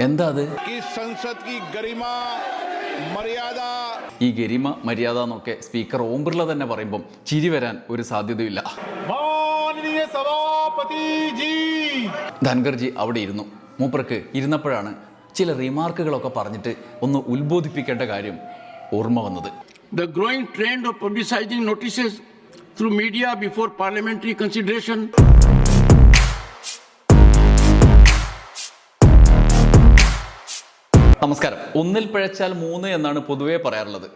എന്താ അത്? ഈ ഗരിമ മര്യാദ എന്നൊക്കെ സ്പീക്കർ ഓം ബിർള തന്നെ പറയുമ്പം ചിരി വരാൻ ഒരു സാധ്യതയില്ല. ധൻഗർജി അവിടെ ഇരുന്നു. മൂപ്പർക്ക് ഇരുന്നപ്പോഴാണ് ചില റിമാർക്കുകളൊക്കെ പറഞ്ഞിട്ട് ഒന്ന് ഉത്ബോധിപ്പിക്കേണ്ട കാര്യം ഓർമ്മ വന്നത്. The growing trend of publicising notices through media before parliamentary consideration നമസ്കാരം. ഒന്നിൽ പിഴച്ചാൽ മൂന്ന് എന്നാണ് പൊതുവേ പറയാറുള്ളത്.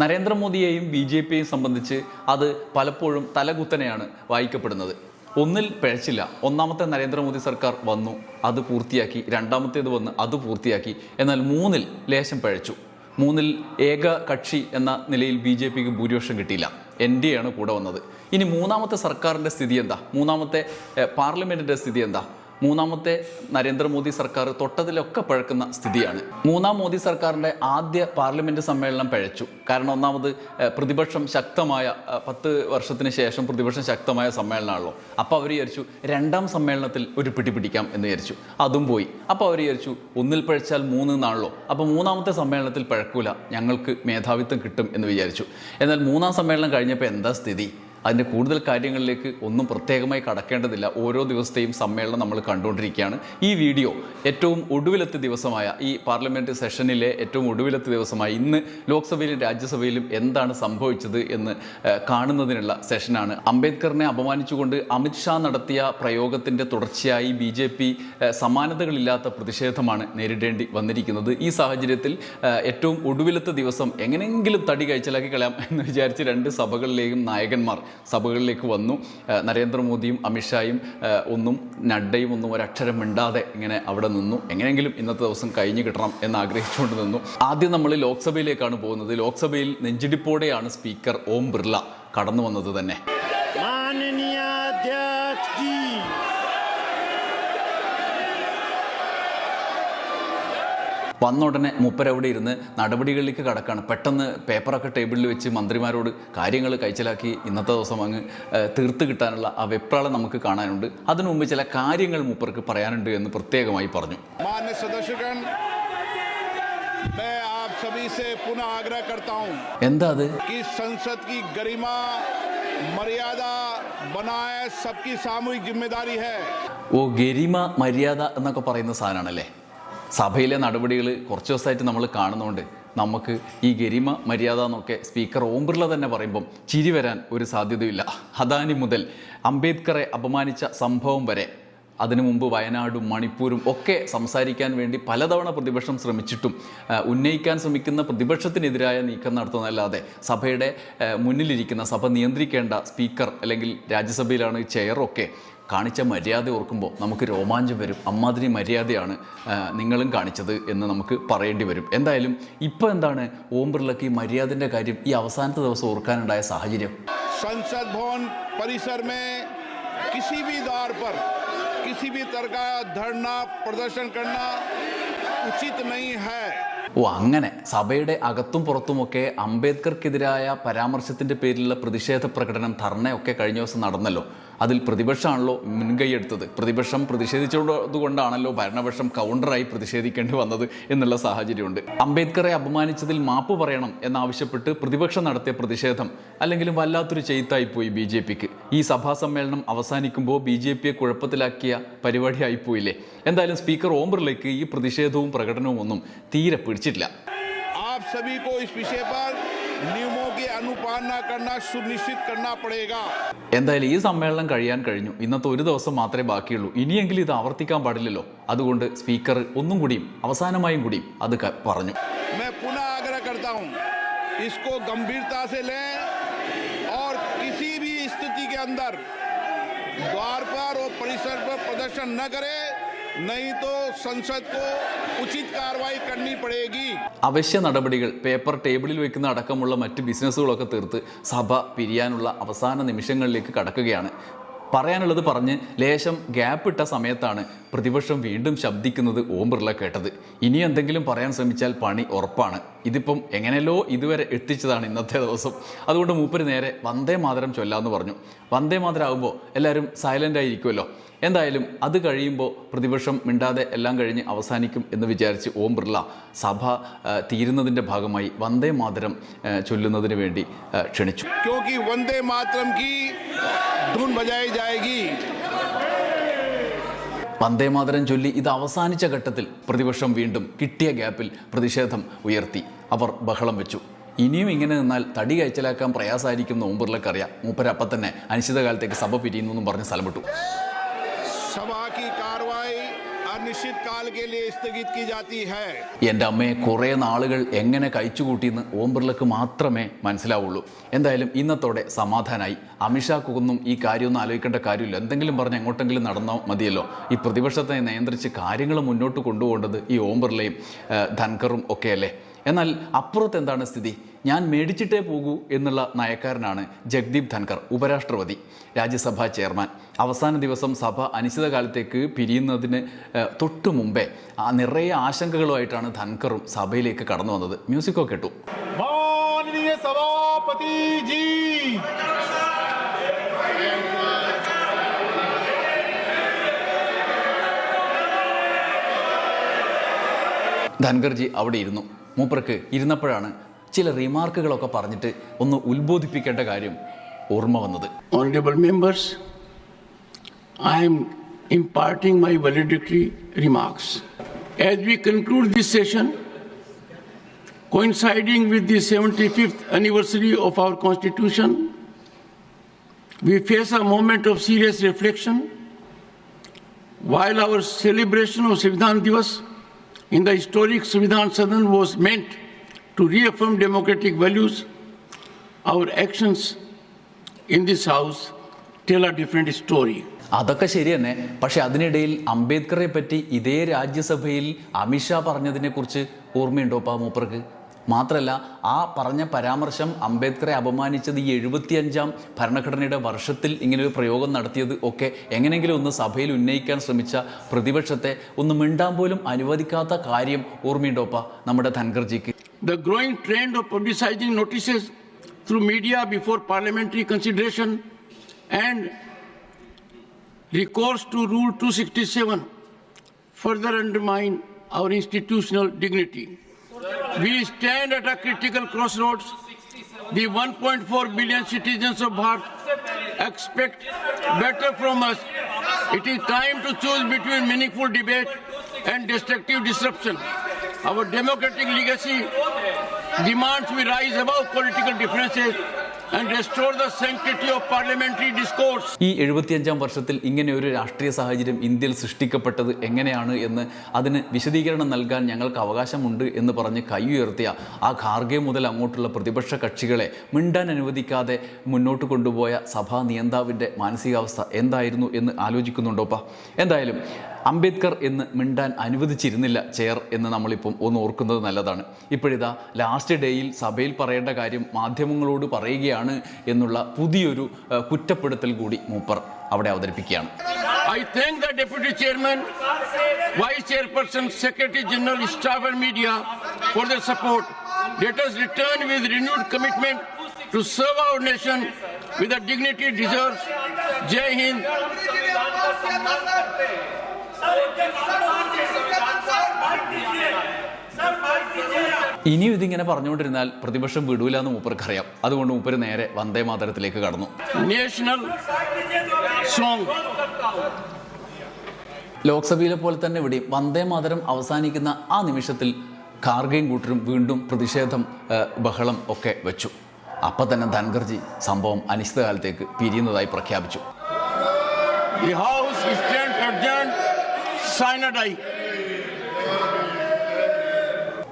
നരേന്ദ്രമോദിയെയും ബി ജെ പിയെയും സംബന്ധിച്ച് അത് പലപ്പോഴും തലകുത്തനെയാണ് വായിക്കപ്പെടുന്നത്. ഒന്നിൽ പിഴച്ചില്ല. ഒന്നാമത്തെ നരേന്ദ്രമോദി സർക്കാർ വന്നു അത് പൂർത്തിയാക്കി. രണ്ടാമത്തേത് വന്ന് അത് പൂർത്തിയാക്കി. എന്നാൽ മൂന്നിൽ ലേശം പിഴച്ചു. മൂന്നിൽ ഏക കക്ഷി എന്ന നിലയിൽ ബി ജെ പിക്ക് ഭൂരിപക്ഷം കിട്ടിയില്ല. എൻ ഡി ആണ് കൂടെ വന്നത്. ഇനി മൂന്നാമത്തെ സർക്കാരിന്റെ സ്ഥിതി എന്താ? മൂന്നാമത്തെ പാർലമെന്റിന്റെ സ്ഥിതി എന്താ? മൂന്നാമത്തെ നരേന്ദ്രമോദി സർക്കാർ തൊട്ടതിലൊക്കെ പഴക്കുന്ന സ്ഥിതിയാണ്. മൂന്നാം മോദി സർക്കാരിന്റെ ആദ്യ പാർലമെന്റ് സമ്മേളനം പഴച്ചു. കാരണം ഒന്നാമത് പ്രതിപക്ഷം ശക്തമായ പത്ത് വർഷത്തിന് ശേഷം പ്രതിപക്ഷം ശക്തമായ സമ്മേളനമാണല്ലോ. അപ്പോൾ അവർ വിചാരിച്ചു രണ്ടാം സമ്മേളനത്തിൽ ഒരു പിടി പിടിക്കാം എന്ന് വിചാരിച്ചു. അതും പോയി. അപ്പോൾ അവർ വിചാരിച്ചു ഒന്നിൽ പഴച്ചാൽ മൂന്ന് എന്നാണല്ലോ. അപ്പോൾ മൂന്നാമത്തെ സമ്മേളനത്തിൽ പഴക്കൂല. ഞങ്ങൾക്ക് മേധാവിത്വം കിട്ടും എന്ന് വിചാരിച്ചു. എന്നാൽ മൂന്നാം സമ്മേളനം കഴിഞ്ഞപ്പോൾ എന്താ സ്ഥിതി? അതിന്റെ കൂടുതൽ കാര്യങ്ങളിലേക്ക് ഒന്നും പ്രത്യേകമായി കടക്കേണ്ടതില്ല. ഓരോ ദിവസത്തെയും സമ്മേളനം നമ്മൾ കണ്ടുകൊണ്ടിരിക്കുകയാണ്. ഈ വീഡിയോ ഏറ്റവും ഒടുവിലത്തെ ദിവസമായ ഈ പാർലമെന്റ് സെഷനിലെ ഏറ്റവും ഒടുവിലത്തെ ദിവസമായ ഇന്ന് ലോക്സഭയിലും രാജ്യസഭയിലും എന്താണ് സംഭവിച്ചത് എന്ന് കാണുന്നതിനുള്ള സെഷനാണ്. അംബേദ്കറിനെ അപമാനിച്ചുകൊണ്ട് അമിത്ഷാ നടത്തിയ പ്രയോഗത്തിന്റെ തുടർച്ചയായി ബി ജെ പി സമാനതകളില്ലാത്ത പ്രതിഷേധമാണ് നേരിടേണ്ടി വന്നിരിക്കുന്നത്. ഈ സാഹചര്യത്തിൽ ഏറ്റവും ഒടുവിലത്തെ ദിവസം എങ്ങനെയെങ്കിലും തടി കഴിച്ചലാക്കി കളയാം എന്ന് വിചാരിച്ച് രണ്ട് സഭകളിലെയും നായകന്മാർ സഭകളിലേക്ക് വന്നു. നരേന്ദ്രമോദിയും അമിത്ഷായും ഒന്നും നഡ്ഡയും ഒന്നും ഒരക്ഷരം മിണ്ടാതെ ഇങ്ങനെ അവിടെ നിന്നു. എങ്ങനെയെങ്കിലും ഇന്നത്തെ ദിവസം കഴിഞ്ഞു കിട്ടണം എന്ന് ആഗ്രഹിച്ചുകൊണ്ട് നിന്നു. ആദ്യം നമ്മൾ ലോക്സഭയിലേക്കാണ് പോകുന്നത്. ലോക്സഭയിൽ നെഞ്ചിടിപ്പോടെയാണ് സ്പീക്കർ ഓം ബിർള കടന്നു വന്നത് തന്നെ. വന്ന ഉടനെ മുപ്പരവിടെ ഇരുന്ന് നടപടികളിലേക്ക് കടക്കാണ് പെട്ടെന്ന് പേപ്പറൊക്കെ ടേബിളിൽ വെച്ച് മന്ത്രിമാരോട് കാര്യങ്ങൾ കഴിച്ചലാക്കി ഇന്നത്തെ ദിവസം അങ്ങ് ഏഹ്, തീർത്ത് കിട്ടാനുള്ള ആ വെപ്രാളം നമുക്ക് കാണാനുണ്ട് അതിനു മുമ്പ് ചില കാര്യങ്ങൾ മൂപ്പർക്ക് പറയാനുണ്ട് എന്ന് പ്രത്യേകമായി പറഞ്ഞു मान्य सदस्यगण मैं आप सभी से पुनः आग्रह करता हूं എന്താ അത് कि संसद की गरिमा मर्यादा बनाए सबकी सामूहिक जिम्मेदारी है ഓ ഗരിമ മര്യാദ എന്നൊക്കെ പറയുന്ന സാധനമാണല്ലേ സഭയിലെ നടപടികൾ കുറച്ച് ദിവസമായിട്ട് നമ്മൾ കാണുന്നുണ്ട് നമുക്ക് ഈ ഗരിമ മര്യാദ എന്നൊക്കെ സ്പീക്കർ ഓം ബിർള തന്നെ പറയുമ്പം ചിരി വരാൻ ഒരു സാധ്യതയില്ല. അദാനി മുതൽ അംബേദ്കറെ അപമാനിച്ച സംഭവം വരെ അതിനു മുമ്പ് വയനാടും മണിപ്പൂരും ഒക്കെ സംസാരിക്കാൻ വേണ്ടി പലതവണ പ്രതിപക്ഷം ശ്രമിച്ചിട്ടും ഉന്നയിക്കാൻ ശ്രമിക്കുന്ന പ്രതിപക്ഷത്തിനെതിരായ നീക്കം നടത്തുന്നതല്ലാതെ സഭയുടെ മുന്നിലിരിക്കുന്ന സഭ നിയന്ത്രിക്കേണ്ട സ്പീക്കർ അല്ലെങ്കിൽ രാജ്യസഭയിലാണ് ചെയറൊക്കെ കാണിച്ച മര്യാദ ഓർക്കുമ്പോൾ നമുക്ക് രോമാഞ്ചം വരും അമ്മാതിരി മര്യാദയാണ് ആ, നിങ്ങളും കാണിച്ചത് എന്ന് നമുക്ക് പറയേണ്ടി വരും എന്തായാലും ഇപ്പോൾ എന്താണ് ഓം ബിർളയ്ക്ക് ഈ മര്യാദൻ്റെ കാര്യം ഈ അവസാനത്തെ ദിവസം ഓർക്കാനുണ്ടായ സാഹചര്യം संसद भवन परिसर में किसी भी द्वार पर किसी भी तरह का धरना प्रदर्शन करना उचित नहीं है ഓ അങ്ങനെ സഭയുടെ അകത്തും പുറത്തുമൊക്കെ അംബേദ്കർക്കെതിരായ പരാമർശത്തിന്റെ പേരിലുള്ള പ്രതിഷേധ പ്രകടനം ധർണയൊക്കെ കഴിഞ്ഞ ദിവസം നടന്നല്ലോ അതിൽ പ്രതിപക്ഷമാണല്ലോ മുൻകൈയെടുത്തത് പ്രതിപക്ഷം പ്രതിഷേധിച്ചതുകൊണ്ടാണല്ലോ ഭരണപക്ഷം കൗണ്ടറായി പ്രതിഷേധിക്കേണ്ടി വന്നത് എന്നുള്ള സാഹചര്യമുണ്ട്. അംബേദ്കറെ അപമാനിച്ചതിൽ മാപ്പ് പറയണം എന്നാവശ്യപ്പെട്ട് പ്രതിപക്ഷം നടത്തിയ പ്രതിഷേധം അല്ലെങ്കിലും വല്ലാത്തൊരു ചെയ്ത്തായിപ്പോയി ബി ജെ പിക്ക്. ഈ സഭാ സമ്മേളനം അവസാനിക്കുമ്പോൾ ബി ജെ പിയെ കുഴപ്പത്തിലാക്കിയ പരിപാടിയായിപ്പോയില്ലേ? എന്തായാലും സ്പീക്കർ ഓം ബിർലയ്ക്ക് ഈ പ്രതിഷേധവും പ്രകടനവും ഒന്നും തീരെ പിടിച്ചിട്ടില്ല. पर नियमों की अनुपालना करना सुनिश्चित करना पड़ेगा എന്തായാലും ഈ സമ്മേളനം കഴിയാൻ കഴിഞ്ഞു ഇന്നത്തെ ഒരു ദിവസം മാത്രമേ ബാക്കിയുള്ളൂ ഇനിയെങ്കിലും ഇത് ആവർത്തിക്കാൻ പാടില്ലല്ലോ അതുകൊണ്ട് സ്പീക്കർ ഒന്നും കൂടിയും അവസാനമായും കൂടിയും അത് ക- പറഞ്ഞു मैं पुनः आग्रह करता हूं इसको गंभीरता से लें और किसी भी स्थिति के अंदर द्वार पर और परिसर पर प्रदर्शन न करें नहीं तो संसद को उचित कार्रवाई करनी पड़ेगी അവശ്യ നടപടികൾ പേപ്പർ ടേബിളിൽ വെക്കുന്ന അടക്കമുള്ള മറ്റ് ബിസിനസ്സുകളൊക്കെ തീർത്ത് സഭ പിരിയാനുള്ള അവസാന നിമിഷങ്ങളിലേക്ക് കടക്കുകയാണ് പറയാനുള്ളത് പറഞ്ഞ് ലേശം ഗ്യാപ്പ് ഇട്ട സമയത്താണ് പ്രതിപക്ഷം വീണ്ടും ശബ്ദിക്കുന്നത് ഓം ബിർള കേട്ടത്. ഇനി എന്തെങ്കിലും പറയാൻ ശ്രമിച്ചാൽ പണി ഉറപ്പാണ്. ഇതിപ്പം എങ്ങനെയല്ലോ ഇതുവരെ എത്തിച്ചതാണ് ഇന്നത്തെ ദിവസം. അതുകൊണ്ട് മൂപ്പര് നേരെ വന്ദേ മാതരം ചൊല്ലാന്ന് പറഞ്ഞു. വന്ദേ മാതരം ആകുമ്പോൾ എല്ലാവരും സൈലന്റ് ആയിരിക്കുമല്ലോ എന്തായാലും അത് കഴിയുമ്പോൾ പ്രതിപക്ഷം മിണ്ടാതെ എല്ലാം കഴിഞ്ഞ് അവസാനിക്കും എന്ന് വിചാരിച്ച് ഓം ബിർള സഭ തീരുന്നതിന്റെ ഭാഗമായി വന്ദേ മാതരം ചൊല്ലുന്നതിന് വേണ്ടി ക്ഷണിച്ചു. വന്ദേ മാതരം ചൊല്ലി ഇത് അവസാനിച്ച ഘട്ടത്തിൽ പ്രതിപക്ഷം വീണ്ടും കിട്ടിയ ഗ്യാപ്പിൽ പ്രതിഷേധം ഉയർത്തി. അവർ ബഹളം വെച്ചു. ഇനിയും ഇങ്ങനെ നിന്നാൽ തടി കഴിച്ചലാക്കാൻ പ്രയാസമായിരിക്കും ഓംബിർലക്കറിയാം മൂപ്പരപ്പം തന്നെ അനിശ്ചിതകാലത്തേക്ക് സഭ പിരിയുന്നു പറഞ്ഞ് സ്ഥലം വിട്ടു. അനിശ്ചിത് കാൽ സ്ഥഗിത് കി അമ്മയെ കുറെ നാളുകൾ എങ്ങനെ കഴിച്ചുകൂട്ടിയെന്ന് ഓം ബിർളക്ക് മാത്രമേ മനസ്സിലാവുള്ളൂ. എന്തായാലും ഇന്നത്തോടെ സമാധാനായി. അമിത്ഷാ കുന്നും ഈ കാര്യമൊന്നും ആലോചിക്കേണ്ട കാര്യമില്ല. എന്തെങ്കിലും പറഞ്ഞ് എങ്ങോട്ടെങ്കിലും നടന്നോ മതിയല്ലോ. ഈ പ്രതിപക്ഷത്തെ നിയന്ത്രിച്ച് കാര്യങ്ങൾ മുന്നോട്ട് കൊണ്ടുപോകേണ്ടത് ഈ ഓം ബിർളയും ധൻഖറും ഒക്കെയല്ലേ എന്നാൽ അപ്പുറത്ത് എന്താണ് സ്ഥിതി? ഞാൻ മേടിച്ചിട്ടേ പോകൂ എന്നുള്ള നയക്കാരനാണ് ജഗ്ദീപ് ധൻകർ ഉപരാഷ്ട്രപതി രാജ്യസഭാ ചെയർമാൻ. അവസാന ദിവസം സഭ അനിശ്ചിതകാലത്തേക്ക് പിരിയുന്നതിന് തൊട്ടു മുമ്പേ നിറയെ ആശങ്കകളുമായിട്ടാണ് ധൻകറും സഭയിലേക്ക് കടന്നു വന്നത്. മ്യൂസിക്കോ കേട്ടു. ധൻകർജി അവിടെ ഇരുന്നു. മൂപ്പർക്ക് ഇരുന്നപ്പോഴാണ് ചില റിമാർക്കുകളൊക്കെ പറഞ്ഞിട്ട് ഒന്ന് ഉത്ബോധിപ്പിക്കേണ്ട കാര്യം ഓർമ്മ വന്നത് Honorable members, I am imparting my valedictory remarks. As we conclude this session, coinciding with the 75th anniversary of our Constitution, we face a moment of serious reflection. While our celebration of Samvidhan Divas in the historic Samvidhan Sadan was meant to reaffirm democratic values, our actions in this house tell a different story. അതൊക്കെ ശരി തന്നെ പക്ഷെ അതിനിടയിൽ അംബേദ്കറെ പറ്റി ഇതേ രാജ്യസഭയിൽ അമിത്ഷാ പറഞ്ഞതിനെക്കുറിച്ച് ഓർമ്മയുണ്ടോ പാ മൂപ്പർക്ക് മാത്രമല്ല ആ പറഞ്ഞ പരാമർശം അംബേദ്കറെ അപമാനിച്ചത് ഈ എഴുപത്തിയഞ്ചാം ഭരണഘടനയുടെ വർഷത്തിൽ ഇങ്ങനൊരു പ്രയോഗം നടത്തിയത് ഒക്കെ എങ്ങനെയെങ്കിലും ഒന്ന് സഭയിൽ ഉന്നയിക്കാൻ ശ്രമിച്ച പ്രതിപക്ഷത്തെ ഒന്ന് മിണ്ടാൻ പോലും അനുവദിക്കാത്ത കാര്യം ഓർമ്മയുണ്ടോപ്പ നമ്മുടെ ധൻഖർജിക്ക് The growing trend of publicizing notices through media before parliamentary consideration and recourse to Rule 267 further undermine our institutional dignity. We stand at a critical crossroads. The 1.4 billion citizens of Bharat expect better from us. It is time to choose between meaningful debate and destructive disruption. Our democratic legacy demands we rise above political differences ഈ എഴുപത്തിയഞ്ചാം വർഷത്തിൽ ഇങ്ങനെ ഒരു രാഷ്ട്രീയ സാഹചര്യം ഇന്ത്യയിൽ സൃഷ്ടിക്കപ്പെട്ടത് എങ്ങനെയാണ് എന്ന് അതിന് വിശദീകരണം നൽകാൻ ഞങ്ങൾക്ക് അവകാശമുണ്ട് എന്ന് പറഞ്ഞ് കൈ ഉയർത്തിയ ആ ഖാർഗെ മുതൽ അങ്ങോട്ടുള്ള പ്രതിപക്ഷ കക്ഷികളെ മിണ്ടാൻ അനുവദിക്കാതെ മുന്നോട്ട് കൊണ്ടുപോയ സഭാ നിയന്താവിന്റെ മാനസികാവസ്ഥ എന്തായിരുന്നു എന്ന് ആലോചിക്കുന്നുണ്ടോപ്പ? എന്തായാലും അംബേദ്കർ എന്ന് മിണ്ടാൻ അനുവദിച്ചിരുന്നില്ല ചെയർ എന്ന് നമ്മളിപ്പം ഒന്ന് ഓർക്കുന്നത് നല്ലതാണ്. ഇപ്പോഴിതാ ലാസ്റ്റ് ഡേയിൽ സഭയിൽ പറയേണ്ട കാര്യം മാധ്യമങ്ങളോട് പറയുകയാണ് എന്നുള്ള പുതിയൊരു കുറ്റപ്പെടുത്തൽ കൂടി മൂപ്പർ അവിടെ അവതരിപ്പിക്കുകയാണ്. I thank the deputy chairman vice chairperson secretary general staff and media for the support let us return with renewed commitment to serve our nation with a dignity deserves Jai Hind ഇനിയും ഇതിങ്ങനെ പറഞ്ഞുകൊണ്ടിരുന്നാൽ പ്രതിപക്ഷം വിടൂല എന്ന് മൂപ്പർക്കറിയാം. അതുകൊണ്ട് മൂപ്പര് നേരെ വന്ദേ മാതരത്തിലേക്ക് കടന്നു. ലോക്സഭയിലെ പോലെ തന്നെ ഇവിടെ വന്ദേ മാതരം അവസാനിക്കുന്ന ആ നിമിഷത്തിൽ കാർഗയും കൂട്ടരും വീണ്ടും പ്രതിഷേധം ബഹളം ഒക്കെ വെച്ചു. അപ്പം തന്നെ ധൻഖർജി സംഭവം അനിശ്ചിതകാലത്തേക്ക് പിരിയുന്നതായി പ്രഖ്യാപിച്ചു The House stands adjourned. ഭരണഘടനയുടെ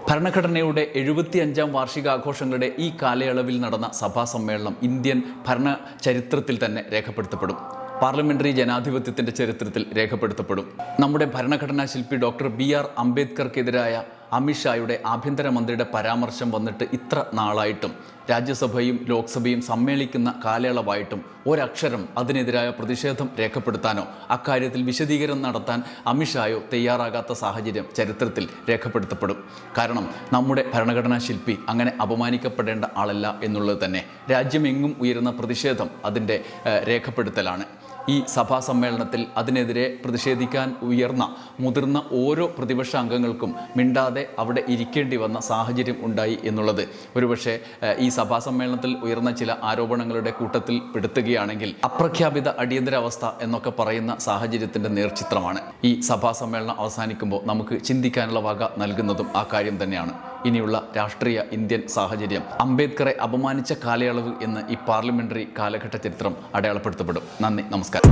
ഭരണഘടനയുടെ എഴുപത്തിയഞ്ചാം വാർഷികാഘോഷങ്ങളുടെ ഈ കാലയളവിൽ നടന്ന സഭാ സമ്മേളനം ഇന്ത്യൻ ഭരണ ചരിത്രത്തിൽ തന്നെ രേഖപ്പെടുത്തപ്പെടും. പാർലമെന്ററി ജനാധിപത്യത്തിന്റെ ചരിത്രത്തിൽ രേഖപ്പെടുത്തപ്പെടും. നമ്മുടെ ഭരണഘടനാ ശില്പി ഡോക്ടർ ബി ആർ അംബേദ്കർക്കെതിരായ അമിത്ഷായുടെ ആഭ്യന്തരമന്ത്രിയുടെ പരാമർശം വന്നിട്ട് ഇത്ര നാളായിട്ടും രാജ്യസഭയും ലോക്സഭയും സമ്മേളിക്കുന്ന കാലയളവായിട്ടും ഒരക്ഷരം അതിനെതിരായ പ്രതിഷേധം രേഖപ്പെടുത്താനോ അക്കാര്യത്തിൽ വിശദീകരണം നടത്താൻ അമിത്ഷായോ തയ്യാറാകാത്ത സാഹചര്യം ചരിത്രത്തിൽ രേഖപ്പെടുത്തപ്പെടും. കാരണം നമ്മുടെ ഭരണഘടനാ ശില്പി അങ്ങനെ അപമാനിക്കപ്പെടേണ്ട ആളല്ല എന്നുള്ളത് തന്നെ രാജ്യമെങ്ങും ഉയരുന്ന പ്രതിഷേധം അതിന്റെ രേഖപ്പെടുത്തലാണ്. ഈ സഭാ സമ്മേളനത്തിൽ അതിനെതിരെ പ്രതിഷേധിക്കാൻ ഉയർന്ന മുതിർന്ന ഓരോ പ്രതിപക്ഷ അംഗങ്ങൾക്കും മിണ്ടാതെ അവിടെ ഇരിക്കേണ്ടി വന്ന സാഹചര്യം ഉണ്ടായി എന്നുള്ളത്. ഒരുപക്ഷെ ഈ സഭാ സമ്മേളനത്തിൽ ഉയർന്ന ചില ആരോപണങ്ങളുടെ കൂട്ടത്തിൽ പെടുത്തുകയാണെങ്കിൽ അപ്രഖ്യാപിത അടിയന്തരാവസ്ഥ എന്നൊക്കെ പറയുന്ന സാഹചര്യത്തിന്റെ നേർചിത്രമാണ്. ഈ സഭാ സമ്മേളനം അവസാനിക്കുമ്പോൾ നമുക്ക് ചിന്തിക്കാനുള്ള വക നൽകുന്നതും ആ കാര്യം തന്നെയാണ്. ഇനിയുള്ള രാഷ്ട്രീയ ഇന്ത്യൻ സാഹചര്യം. അംബേദ്കറെ അപമാനിച്ച കാലയളവ് എന്ന് ഈ പാർലമെന്ററി കാലഘട്ട ചരിത്രം അടയാളപ്പെടുത്തപ്പെടും. നന്ദി നമസ്കാരം.